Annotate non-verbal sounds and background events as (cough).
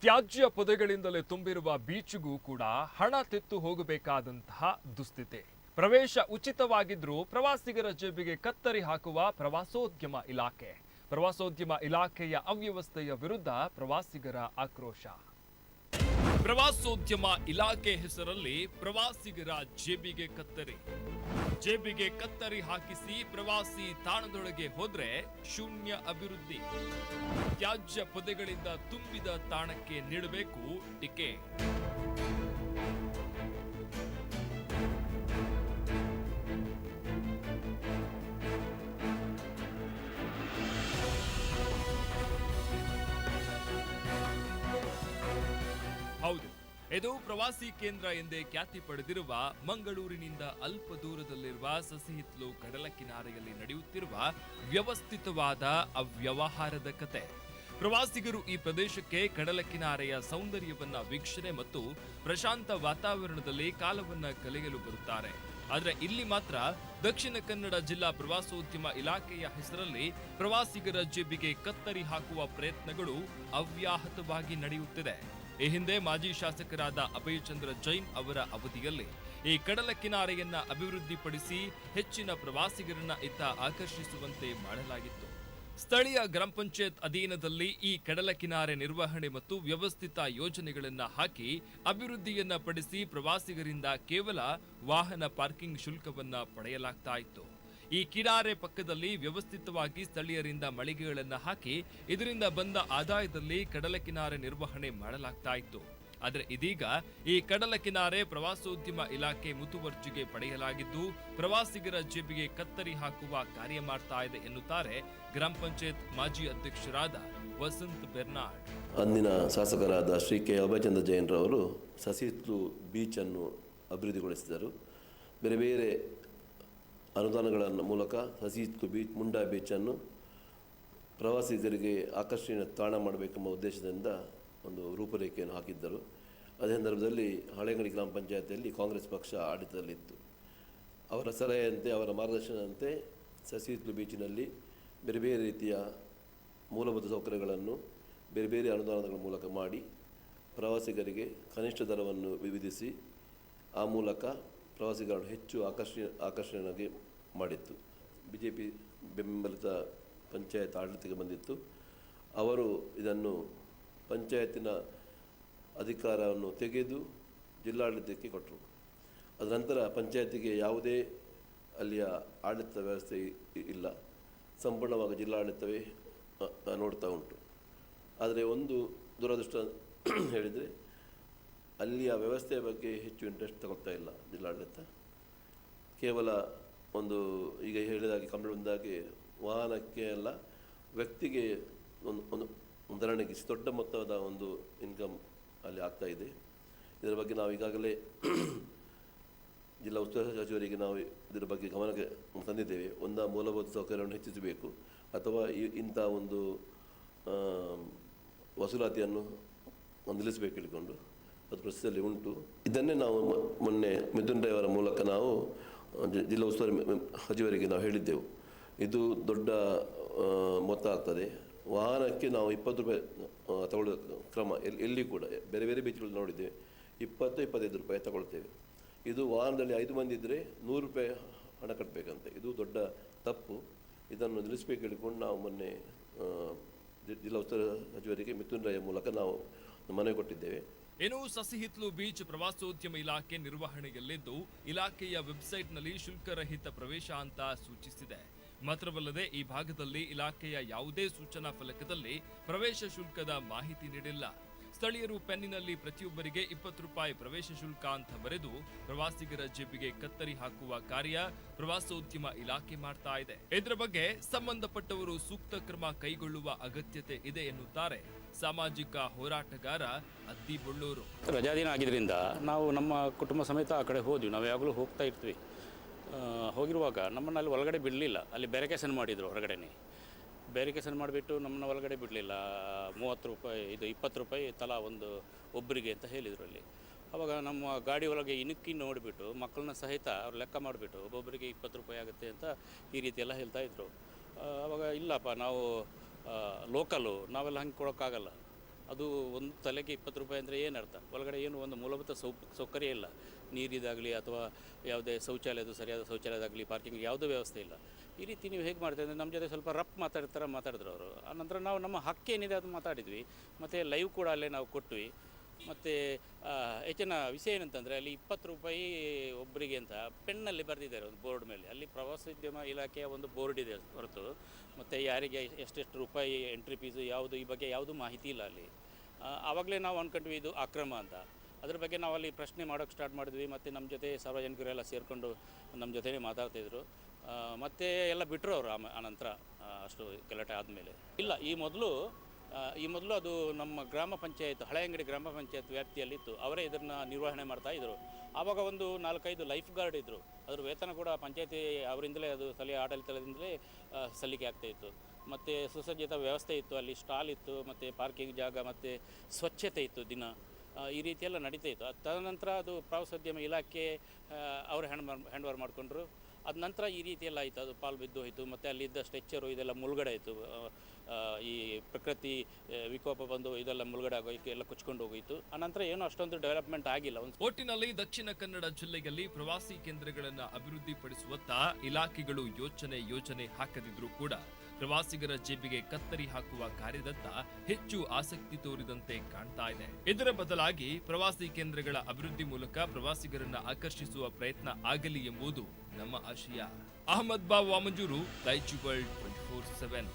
ತ್ಯಾಜ್ಯ ಪೊದೆಗಳಿಂದಲೇ ತುಂಬಿರುವ ಬೀಚ್ಗೂ ಕೂಡ ಹಣ ತೆತ್ತು ಹೋಗಬೇಕಾದಂತಹ ದುಸ್ಥಿತಿ. ಪ್ರವೇಶ ಉಚಿತವಾಗಿದ್ರೂ ಪ್ರವಾಸಿಗರ ಜೇಬಿಗೆ ಕತ್ತರಿ ಹಾಕುವ ಪ್ರವಾಸೋದ್ಯಮ ಇಲಾಖೆ. ಪ್ರವಾಸೋದ್ಯಮ ಇಲಾಖೆಯ ಅವ್ಯವಸ್ಥೆಯ ವಿರುದ್ಧ ಪ್ರವಾಸಿಗರ ಆಕ್ರೋಶ. ಪ್ರವಾಸೋದ್ಯಮ ಇಲಾಖೆ ಹೆಸರಲ್ಲಿ ಪ್ರವಾಸಿಗರ ಜೇಬಿಗೆ ಕತ್ತರಿ. ಜೇಬಿಗೆ ಕತ್ತರಿ ಹಾಕಿಸಿ ಪ್ರವಾಸಿ ತಾಣದೊಳಗೆ ಹೋದ್ರೆ ಶೂನ್ಯ ಅಭಿವೃದ್ಧಿ. ತ್ಯಾಜ್ಯ ಪೊದೆಗಳಿಂದ ತುಂಬಿದ ತಾಣಕ್ಕೆ ನೀಡಬೇಕು ಟಿಕೆಟ್. ಇದು ಪ್ರವಾಸಿ ಕೇಂದ್ರ ಎಂದೇ ಖ್ಯಾತಿ ಪಡೆದಿರುವ ಮಂಗಳೂರಿನಿಂದ ಅಲ್ಪ ದೂರದಲ್ಲಿರುವ ಸಸಿಹಿತ್ಲು ಕಡಲ ಕಿನಾರೆಯಲ್ಲಿ ನಡೆಯುತ್ತಿರುವ ವ್ಯವಸ್ಥಿತವಾದ ಅವ್ಯವಹಾರದ ಕತೆ. ಪ್ರವಾಸಿಗರು ಈ ಪ್ರದೇಶಕ್ಕೆ ಕಡಲ ಕಿನಾರೆಯ ಸೌಂದರ್ಯವನ್ನ ವೀಕ್ಷಣೆ ಮತ್ತು ಪ್ರಶಾಂತ ವಾತಾವರಣದಲ್ಲಿ ಕಾಲವನ್ನ ಕಳೆಯಲು ಬರುತ್ತಾರೆ. ಆದರೆ ಇಲ್ಲಿ ಮಾತ್ರ ದಕ್ಷಿಣ ಕನ್ನಡ ಜಿಲ್ಲಾ ಪ್ರವಾಸೋದ್ಯಮ ಇಲಾಖೆಯ ಹೆಸರಲ್ಲಿ ಪ್ರವಾಸಿಗರ ಜೇಬಿಗೆ ಕತ್ತರಿ ಹಾಕುವ ಪ್ರಯತ್ನಗಳು ಅವ್ಯಾಹತವಾಗಿ ನಡೆಯುತ್ತಿದೆ. ಈ ಹಿಂದೆ ಮಾಜಿ ಶಾಸಕರಾದ ಅಭಯಚಂದ್ರ ಜೈನ್ ಅವರ ಅವಧಿಯಲ್ಲಿ ಈ ಕಡಲ ಕಿನಾರೆಯನ್ನ ಅಭಿವೃದ್ಧಿಪಡಿಸಿ ಹೆಚ್ಚಿನ ಪ್ರವಾಸಿಗರನ್ನ ಇತ್ತ ಆಕರ್ಷಿಸುವಂತೆ ಮಾಡಲಾಗಿತ್ತು. ಸ್ಥಳೀಯ ಗ್ರಾಮ ಪಂಚಾಯತ್ ಅಧೀನದಲ್ಲಿ ಈ ಕಡಲ ಕಿನಾರೆ ನಿರ್ವಹಣೆ ಮತ್ತು ವ್ಯವಸ್ಥಿತ ಯೋಜನೆಗಳನ್ನ ಹಾಕಿ ಅಭಿವೃದ್ಧಿಯನ್ನ ಪಡಿಸಿ ಪ್ರವಾಸಿಗರಿಂದ ಕೇವಲ ವಾಹನ ಪಾರ್ಕಿಂಗ್ ಶುಲ್ಕವನ್ನ ಪಡೆಯಲಾಗ್ತಾ ಇತ್ತು. ಈ ಕಿಡಾರೆ ಪಕ್ಕದಲ್ಲಿ ವ್ಯವಸ್ಥಿತವಾಗಿ ಸ್ಥಳೀಯರಿಂದ ಮಳಿಗೆಗಳನ್ನು ಹಾಕಿ ಇದರಿಂದ ಬಂದ ಆದಾಯದಲ್ಲಿ ಕಡಲ ಕಿನಾರೆ ನಿರ್ವಹಣೆ ಮಾಡಲಾಗ್ತಾ ಇತ್ತು. ಆದರೆ ಇದೀಗ ಈ ಕಡಲ ಕಿನಾರೆ ಪ್ರವಾಸೋದ್ಯಮ ಇಲಾಖೆ ಮುತುವರ್ಜಿಗೆ ಪಡೆಯಲಾಗಿದ್ದು, ಪ್ರವಾಸಿಗರ ಜೇಬಿಗೆ ಕತ್ತರಿ ಹಾಕುವ ಕಾರ್ಯ ಮಾಡ್ತಾ ಇದೆ ಎನ್ನುತ್ತಾರೆ ಗ್ರಾಮ ಪಂಚಾಯತ್ ಮಾಜಿ ಅಧ್ಯಕ್ಷರಾದ ವಸಂತ್ ಬೆರ್ನಾಡ್. ಅಂದಿನ ಶಾಸಕರಾದ ಶ್ರೀ ಕೆ. ಅಭಯಚಂದ್ರ ಜೈನ್ರವರು ಸಸಿತ್ಲು ಬೀಚನ್ನು ಅಭಿವೃದ್ಧಿಗೊಳಿಸಿದರು. ಬೇರೆ ಬೇರೆ ಅನುದಾನಗಳ ಮೂಲಕ ಹಸೀದ್ ಬೀಚ್ ಮುಂಡಾ ಬೀಚನ್ನು ಪ್ರವಾಸಿಗರಿಗೆ ಆಕರ್ಷಣೀಯ ತಾಣ ಮಾಡಬೇಕೆಂಬ ಉದ್ದೇಶದಿಂದ ಒಂದು ರೂಪರೇಖೆಯನ್ನು ಹಾಕಿದ್ದರು. ಅದೇ ಸಂದರ್ಭದಲ್ಲಿ ಹಳೆಗಡಿ ಗ್ರಾಮ ಪಂಚಾಯತಿಯಲ್ಲಿ ಕಾಂಗ್ರೆಸ್ ಪಕ್ಷ ಆಡಳಿತದಲ್ಲಿತ್ತು. ಅವರ ಸಲಹೆಯಂತೆ, ಅವರ ಮಾರ್ಗದರ್ಶನದಂತೆ ಸಸಿಹಿತ್ಲು ಬೀಚಿನಲ್ಲಿ ಬೇರೆ ಬೇರೆ ರೀತಿಯ ಮೂಲಭೂತ ಸೌಕರ್ಯಗಳನ್ನು ಬೇರೆ ಬೇರೆ ಅನುದಾನಗಳ ಮೂಲಕ ಮಾಡಿ ಪ್ರವಾಸಿಗರಿಗೆ ಕನಿಷ್ಠ ದರವನ್ನು ವಿಧಿಸಿ ಆ ಮೂಲಕ ಪ್ರವಾಸಿಗರನ್ನು ಹೆಚ್ಚು ಆಕರ್ಷಣೆ ಆಕರ್ಷಣೆಯಾಗಿ ಮಾಡಿತ್ತು. ಬಿ ಜೆ ಪಿ ಬೆಂಬಲಿತ ಪಂಚಾಯತ್ ಆಡಳಿತಕ್ಕೆ ಬಂದಿತ್ತು. ಅವರು ಇದನ್ನು ಪಂಚಾಯತಿನ ಅಧಿಕಾರವನ್ನು ತೆಗೆದು ಜಿಲ್ಲಾಡಳಿತಕ್ಕೆ ಕೊಟ್ಟರು. ಅದರ ನಂತರ ಪಂಚಾಯತಿಗೆ ಯಾವುದೇ ಅಲ್ಲಿಯ ಆಡಳಿತ ವ್ಯವಸ್ಥೆ ಇಲ್ಲ. ಸಂಪೂರ್ಣವಾಗಿ ಜಿಲ್ಲಾಡಳಿತವೇ ನೋಡ್ತಾ ಉಂಟು. ಆದರೆ ಒಂದು ದುರದೃಷ್ಟ (clears throat) ಹೇಳಿದರೆ ಅಲ್ಲಿಯ ವ್ಯವಸ್ಥೆಯ ಬಗ್ಗೆ ಹೆಚ್ಚು ಇಂಟ್ರೆಸ್ಟ್ ತಗೊಳ್ತಾ ಇಲ್ಲ ಜಿಲ್ಲಾಡಳಿತ. ಕೇವಲ ಒಂದು ಈಗ ಹೇಳಿದಾಗೆ ಕಂಬಳ ಬಂದಾಗೆ ವಾಹನಕ್ಕೆ ಅಲ್ಲ, ವ್ಯಕ್ತಿಗೆ ಒಂದು ಒಂದು ಉದಾಹರಣೆಗೆ ದೊಡ್ಡ ಮೊತ್ತದ ಒಂದು ಇನ್ಕಮ್ ಅಲ್ಲಿ ಆಗ್ತಾ ಇದೆ. ಇದರ ಬಗ್ಗೆ ನಾವು ಈಗಾಗಲೇ (clears throat) ಜಿಲ್ಲಾ ಉಸ್ತುವಾರಿ ಸಚಿವರಿಗೆ ನಾವು ಇದರ ಬಗ್ಗೆ ಗಮನಕ್ಕೆ ತಂದಿದ್ದೇವೆ. ಒಂದು ಮೂಲಭೂತ ಸೌಕರ್ಯವನ್ನು ಹೆಚ್ಚಿಸಬೇಕು ಅಥವಾ ಈ, ಇಂಥ ಒಂದು ವಸೂಲಾತಿಯನ್ನು ನಿಲ್ಲಿಸಬೇಕು ಹೇಳಿಕೊಂಡು. ಪ್ರಸ್ತುತದಲ್ಲಿ ಉಂಟು. ಇದನ್ನೇ ನಾವು ಮೊನ್ನೆ ಮಿಥುನ್ ರೈ ಅವರ ಮೂಲಕ ನಾವು ಜಿಲ್ಲಾ ಉಸ್ತುವಾರಿ ಸಚಿವರಿಗೆ ನಾವು ಹೇಳಿದ್ದೆವು. ಇದು ದೊಡ್ಡ ಮೊತ್ತ ಆಗ್ತದೆ. ವಾಹನಕ್ಕೆ ನಾವು ಇಪ್ಪತ್ತು ರೂಪಾಯಿ ತಗೊಳ್ಳೋ ಕ್ರಮ ಎಲ್ಲಿ ಎಲ್ಲಿ ಕೂಡ ಬೇರೆ ಬೇರೆ ಬೀಚ್ಗಳು ನೋಡಿದ್ದೇವೆ. ಇಪ್ಪತ್ತು, ಇಪ್ಪತ್ತೈದು ರೂಪಾಯಿ ತಗೊಳ್ತೇವೆ. ಇದು ವಾಹನದಲ್ಲಿ ಐದು ಮಂದಿ ಇದ್ದರೆ ನೂರು ರೂಪಾಯಿ ಹಣ ಕಟ್ಟಬೇಕಂತೆ ಇದು ದೊಡ್ಡ ತಪ್ಪು. ಇದನ್ನು ನಿಲ್ಲಿಸಬೇಕು ಹೇಳಿಕೊಂಡು ನಾವು ಮೊನ್ನೆ ಜಿಲ್ಲಾ ಉಸ್ತುವಾರಿ ಸಚಿವರಿಗೆ ಮಿಥುನ್ ರೈ ಮೂಲಕ ನಾವು ಮನವಿ ಕೊಟ್ಟಿದ್ದೇವೆ. ಇನ್ನು ಸಸಿಹಿತ್ಲು ಬೀಚ್ ಪ್ರವಾಸೋದ್ಯಮ ಇಲಾಖೆ ನಿರ್ವಹಣೆಯಲ್ಲಿದ್ದು, ಇಲಾಖೆಯ ವೆಬ್ಸೈಟ್ನಲ್ಲಿ ಶುಲ್ಕರಹಿತ ಪ್ರವೇಶ ಅಂತ ಸೂಚಿಸಿದೆ. ಮಾತ್ರವಲ್ಲದೆ, ಈ ಭಾಗದಲ್ಲಿ ಇಲಾಖೆಯ ಯಾವುದೇ ಸೂಚನಾ ಫಲಕದಲ್ಲಿ ಪ್ರವೇಶ ಶುಲ್ಕದ ಮಾಹಿತಿ ನೀಡಿಲ್ಲ. ಸ್ಥಳೀಯರು ಪೆನ್ನಿನಲ್ಲಿ ಪ್ರತಿಯೊಬ್ಬರಿಗೆ ಇಪ್ಪತ್ತು ರೂಪಾಯಿ ಪ್ರವೇಶ ಶುಲ್ಕ ಅಂತ ಬರೆದು ಪ್ರವಾಸಿಗರ ಜೇಬಿಗೆ ಕತ್ತರಿ ಹಾಕುವ ಕಾರ್ಯ ಪ್ರವಾಸೋದ್ಯಮ ಇಲಾಖೆ ಮಾಡ್ತಾ ಇದೆ. ಇದರ ಬಗ್ಗೆ ಸಂಬಂಧಪಟ್ಟವರು ಸೂಕ್ತ ಕ್ರಮ ಕೈಗೊಳ್ಳುವ ಅಗತ್ಯತೆ ಇದೆ ಎನ್ನುತ್ತಾರೆ ಸಾಮಾಜಿಕ ಹೋರಾಟಗಾರ ಅದ್ದಿ ಬೊಳ್ಳೂರು. ರಜಾದಿನ ಆಗಿದ್ರಿಂದ ನಾವು ನಮ್ಮ ಕುಟುಂಬ ಸಮೇತ ಆ ಕಡೆ ಹೋದ್ವಿ. ನಾವು ಯಾವಾಗಲೂ ಹೋಗ್ತಾ ಇರ್ತೀವಿ. ಹೋಗಿರುವಾಗ ನಮ್ಮನ್ನು ಅಲ್ಲಿ ಒಳಗಡೆ ಬಿಡಲಿಲ್ಲ. ಅಲ್ಲಿ ಬ್ಯಾರಿಕೇಷನ್ ಮಾಡಿದರು ಹೊರಗಡೆನೆ. ಬ್ಯಾರಿಕೇಷನ್ ಮಾಡಿಬಿಟ್ಟು ನಮ್ಮನ್ನ ಒಳಗಡೆ ಬಿಡಲಿಲ್ಲ. ಮೂವತ್ತು ರೂಪಾಯಿ, ಇದು ಇಪ್ಪತ್ತು ರೂಪಾಯಿ ತಲಾ ಒಂದು ಒಬ್ಬರಿಗೆ ಅಂತ ಹೇಳಿದರು ಅಲ್ಲಿ. ಅವಾಗ ನಮ್ಮ ಗಾಡಿ ಒಳಗೆ ಇಣುಕಿ ನೋಡಿಬಿಟ್ಟು ಮಕ್ಕಳನ್ನ ಸಹಿತ ಅವ್ರು ಲೆಕ್ಕ ಮಾಡಿಬಿಟ್ಟು ಒಬ್ಬೊಬ್ಬರಿಗೆ ಇಪ್ಪತ್ತು ರೂಪಾಯಿ ಆಗುತ್ತೆ ಅಂತ ಈ ರೀತಿ ಎಲ್ಲ ಹೇಳ್ತಾ ಇದ್ರು. ಅವಾಗ ಇಲ್ಲಪ್ಪ, ನಾವು ಲೋಕಲು ನಾವೆಲ್ಲ ಹಂಗೆ ಕೊಡೋಕ್ಕಾಗಲ್ಲ. ಅದು ಒಂದು ತಲೆಗೆ ಇಪ್ಪತ್ತು ರೂಪಾಯಿ ಅಂದರೆ ಏನು ಅರ್ಥ? ಒಳಗಡೆ ಏನು ಒಂದು ಮೂಲಭೂತ ಸೌ ಸೌಕರ್ಯ ಇಲ್ಲ. ನೀರಿದಾಗಲಿ ಅಥವಾ ಯಾವುದೇ ಶೌಚಾಲಯದ ಸರಿಯಾದ ಶೌಚಾಲಯದಾಗಲಿ ಪಾರ್ಕಿಂಗ್ ಯಾವುದೇ ವ್ಯವಸ್ಥೆ ಇಲ್ಲ. ಈ ರೀತಿ ನೀವು ಹೇಗೆ ಮಾಡ್ತೀವಿ ಅಂದರೆ ನಮ್ಮ ಜೊತೆ ಸ್ವಲ್ಪ ರಫ್ ಮಾತಾಡ್ತಾರೆ ಮಾತಾಡಿದ್ರು ಅವರು. ಆನಂತರ ನಾವು ನಮ್ಮ ಹಕ್ಕೇನಿದೆ ಅದು ಮಾತಾಡಿದ್ವಿ. ಮತ್ತು ಲೈವ್ ಕೂಡ ಅಲ್ಲೇ ನಾವು ಕೊಟ್ವಿ. ಮತ್ತು ಹೆಚ್ಚಿನ ವಿಷಯ ಏನಂತಂದರೆ ಅಲ್ಲಿ ಇಪ್ಪತ್ತು ರೂಪಾಯಿ ಒಬ್ಬರಿಗೆ ಅಂತ ಪೆನ್ನಲ್ಲಿ ಬರೆದಿದ್ದಾರೆ ಒಂದು ಬೋರ್ಡ್ ಮೇಲೆ. ಅಲ್ಲಿ ಪ್ರವಾಸೋದ್ಯಮ ಇಲಾಖೆಯ ಒಂದು ಬೋರ್ಡ್ ಇದೆ ಹೊರತು. ಮತ್ತು ಯಾರಿಗೆ ಎಷ್ಟೆಷ್ಟು ರೂಪಾಯಿ ಎಂಟ್ರಿ ಫೀಸು ಯಾವುದು ಈ ಬಗ್ಗೆ ಯಾವುದು ಮಾಹಿತಿ ಇಲ್ಲ ಅಲ್ಲಿ. ಆವಾಗಲೇ ನಾವು ಅಂದ್ಕೊಂಡ್ವಿ ಇದು ಅಕ್ರಮ ಅಂತ. ಅದ್ರ ಬಗ್ಗೆ ನಾವು ಅಲ್ಲಿ ಪ್ರಶ್ನೆ ಮಾಡೋಕ್ಕೆ ಸ್ಟಾರ್ಟ್ ಮಾಡಿದ್ವಿ. ಮತ್ತು ನಮ್ಮ ಜೊತೆ ಸಾರ್ವಜನಿಕರೆಲ್ಲ ಸೇರಿಕೊಂಡು ನಮ್ಮ ಜೊತೆನೇ ಮಾತಾಡ್ತಿದ್ರು ಮತ್ತು ಎಲ್ಲ ಬಿಟ್ಟರು ಅವರು ಆಮ, ಆನಂತರ ಅಷ್ಟು ಗಲಾಟೆ ಆದಮೇಲೆ. ಇಲ್ಲ, ಈ ಮೊದಲು ಈ ಮೊದಲು ಅದು ನಮ್ಮ ಗ್ರಾಮ ಪಂಚಾಯತ್ ಹಳೆಯಂಗಡಿ ಗ್ರಾಮ ಪಂಚಾಯತ್ ವ್ಯಾಪ್ತಿಯಲ್ಲಿತ್ತು. ಅವರೇ ಇದನ್ನು ನಿರ್ವಹಣೆ ಮಾಡ್ತಾ ಇದ್ದರು ಆವಾಗ ಒಂದು ನಾಲ್ಕೈದು ಲೈಫ್ ಗಾರ್ಡ್ ಇದ್ದರು ಅದರ ವೇತನ ಕೂಡ ಪಂಚಾಯತಿ ಅವರಿಂದಲೇ ಅದು ಸ್ಥಳೀಯ ಆಡಳಿತದಿಂದಲೇ ಸಲ್ಲಿಕೆ ಆಗ್ತಾ ಇತ್ತು. ಮತ್ತು ಸುಸಜ್ಜಿತ ವ್ಯವಸ್ಥೆ ಇತ್ತು. ಅಲ್ಲಿ ಸ್ಟಾಲ್ ಇತ್ತು, ಮತ್ತು ಪಾರ್ಕಿಂಗ್ ಜಾಗ, ಮತ್ತು ಸ್ವಚ್ಛತೆ ಇತ್ತು ದಿನ. ಈ ರೀತಿಯೆಲ್ಲ ನಡೀತಾ ಇತ್ತು. ತದನಂತರ ಅದು ಪ್ರವಾಸೋದ್ಯಮ ಇಲಾಖೆ ಅವರು ಹ್ಯಾಂಡ್ ಹ್ಯಾಂಡ್ ಓವರ್ ಮಾಡಿಕೊಂಡ್ರು. ಅದ ನಂತರ ಈ ರೀತಿಯೆಲ್ಲ ಆಯಿತು. ಅದು ಪಾಲು ಬಿದ್ದು ಹೋಯಿತು. ಮತ್ತು ಅಲ್ಲಿದ್ದ ಸ್ಟ್ರೆಚ್ಚರು ಇದೆಲ್ಲ ಮುಳುಗಡೆ ಆಯಿತು. ಈ ಪ್ರಕೃತಿ ವಿಕೋಪ ಬಂದು ಇದೆಲ್ಲ ಮುಳುಗಡೆ ಆಗೋಯ್ತು. ಎಲ್ಲ ಕುಚ್ಕೊಂಡು ಹೋಗೋಯಿತು. ಆನಂತರ ಏನೂ ಅಷ್ಟೊಂದು ಡೆವಲಪ್ಮೆಂಟ್ ಆಗಿಲ್ಲ. ಒಂದು ಒಟ್ಟಿನಲ್ಲಿ ದಕ್ಷಿಣ ಕನ್ನಡ ಜಿಲ್ಲೆಯಲ್ಲಿ ಪ್ರವಾಸಿ ಕೇಂದ್ರಗಳನ್ನು ಅಭಿವೃದ್ಧಿಪಡಿಸುವತ್ತ ಇಲಾಖೆಗಳು ಯೋಚನೆ ಯೋಜನೆ ಹಾಕದಿದ್ರು ಕೂಡ ಪ್ರವಾಸಿಗರ ಜೇಬಿಗೆ ಕತ್ತರಿ ಹಾಕುವ ಕಾರ್ಯದತ್ತ ಹೆಚ್ಚು ಆಸಕ್ತಿ ತೋರಿದಂತೆ ಕಾಣ್ತಾ ಇದೆ. ಇದರ ಬದಲಾಗಿ ಪ್ರವಾಸಿ ಕೇಂದ್ರಗಳ ಅಭಿವೃದ್ಧಿ ಮೂಲಕ ಪ್ರವಾಸಿಗರನ್ನ ಆಕರ್ಷಿಸುವ ಪ್ರಯತ್ನ ಆಗಲಿ ಎಂಬುದು ನಮ್ಮ ಆಶಯ. ಅಹಮದ್ ಬಾ ವಾಮಂಜೂರು ದೈಚು ವರ್ಲ್ಡ್ ಟ್ವೆಂಟಿ ಫೋರ್ ಸೆವೆನ್.